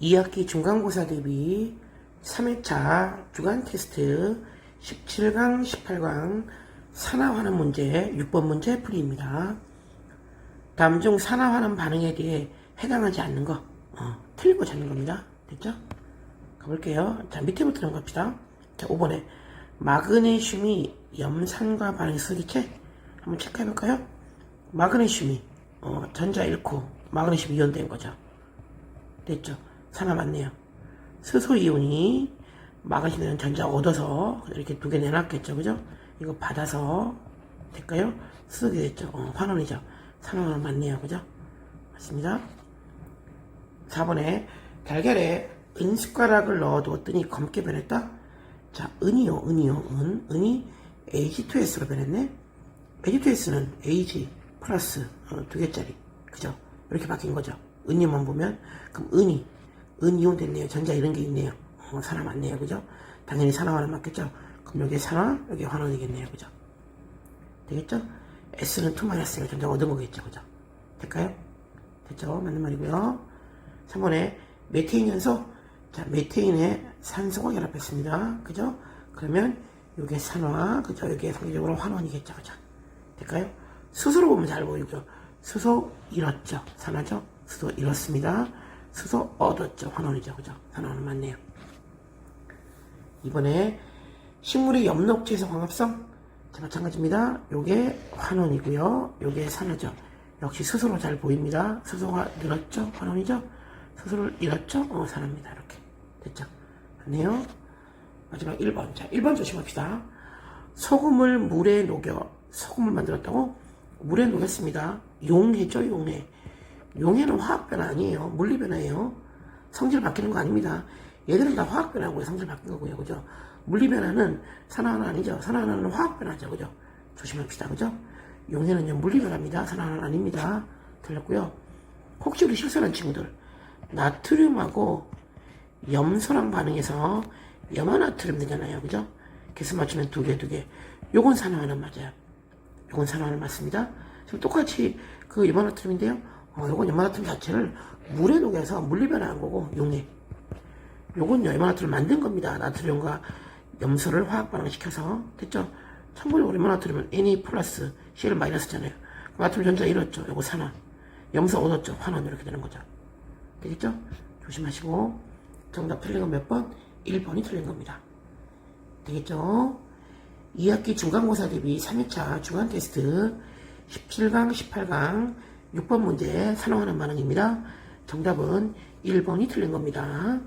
2학기 중간고사 대비 3회차 주간 테스트 17강, 18강 산화환원 문제 6번 문제 풀이입니다. 다음 중 산화환원 반응에 대해 해당하지 않는 거 어, 틀리고 찾는 겁니다. 됐죠? 가볼게요. 자 밑에부터 넘어갑시다. 자 5번에 마그네슘이 염산과 반응해서 기체 한번 체크해볼까요? 마그네슘이 어, 전자 잃고 마그네슘 이온된 거죠. 됐죠? 산화 맞네요. 수소 이온이 마그네슘 전자 얻어서 이렇게 두 개 내놨겠죠, 그죠? 이거 받아서 될까요? 쓰게 됐죠. 어, 환원이죠. 산화환원 맞네요, 그죠? 맞습니다. 4번에 달걀에 은 숟가락을 넣어두었더니 검게 변했다. 자, 은이요, 은이요, 은. 은이 Ag2S로 변했네. Ag2S는 Ag 플러스 어, 두 개짜리. 그죠? 이렇게 바뀐 거죠. 은이만 보면. 그럼 은이, 은 이온 됐네요. 전자 이런 게 있네요. 어, 산화 맞네요. 그죠? 당연히 산화환원 맞겠죠? 그럼 여기 산화, 여기 환원이겠네요. 그죠? 되겠죠? S는 2-가 전자 얻은 거겠죠. 그죠? 될까요? 됐죠? 맞는 말이고요. 3번에 메테인 연소. 자, 메테인에 산소가 결합했습니다. 그죠? 그러면 이게 산화, 그죠? 이게 상대적으로 환원이겠죠. 그죠? 될까요? 수소로 보면 잘 보이죠? 수소 잃었죠. 산화죠? 수소 잃었습니다. 수소 얻었죠. 환원이죠. 그죠? 산화는 맞네요. 이번에 식물의 엽록체에서 광합성. 자, 마찬가지입니다. 요게 환원이고요. 요게 산화죠. 역시 수소로 잘 보입니다. 수소가 늘었죠? 환원이죠? 수소를 잃었죠? 어, 산화입니다. 이렇게. 됐죠? 맞네요. 마지막 1번. 자, 1번 조심합시다. 소금을 물에 녹여, 소금을 만들었다고? 물에 녹였습니다. 용해죠, 용해. 용해는 화학 변화 아니에요. 물리 변화예요. 성질 바뀌는 거 아닙니다. 얘들은 다 화학 변화고요. 성질 바뀐 거고요. 그죠? 물리 변화는 산화는 아니죠. 산화는 화학 변화죠. 그죠? 조심합시다. 그죠? 용해는요, 물리 변화입니다. 산화는 아닙니다. 틀렸고요. 혹시 우리 실수한 친구들, 나트륨하고 염소랑 반응해서 염화나트륨 되잖아요. 그죠? 개수 맞추면 두 개, 두 개. 요건 산화하는 맞아요. 요건 산화하는 맞습니다. 지금 똑같이 그 염화나트륨인데요. 어, 요건 염화나트륨 자체를 물에 녹여서 물리변화한 거고, 용해. 요건요, 염화나트륨 만든 겁니다. 나트륨과 염소를 화학 반응시켜서. 됐죠? 참고적으로 염화나트륨은 Na 플러스 Cl 마이너스잖아요. 나트륨 전자 잃었죠. 요거 산화. 염소 얻었죠. 환원 이렇게 되는 거죠. 되겠죠? 조심하시고 정답 틀린 건 몇 번? 1번이 틀린 겁니다. 되겠죠? 2학기 중간고사 대비 3회차 중간 테스트 17강, 18강 6번 문제 산화하는 반응입니다. 정답은 1번이 틀린 겁니다.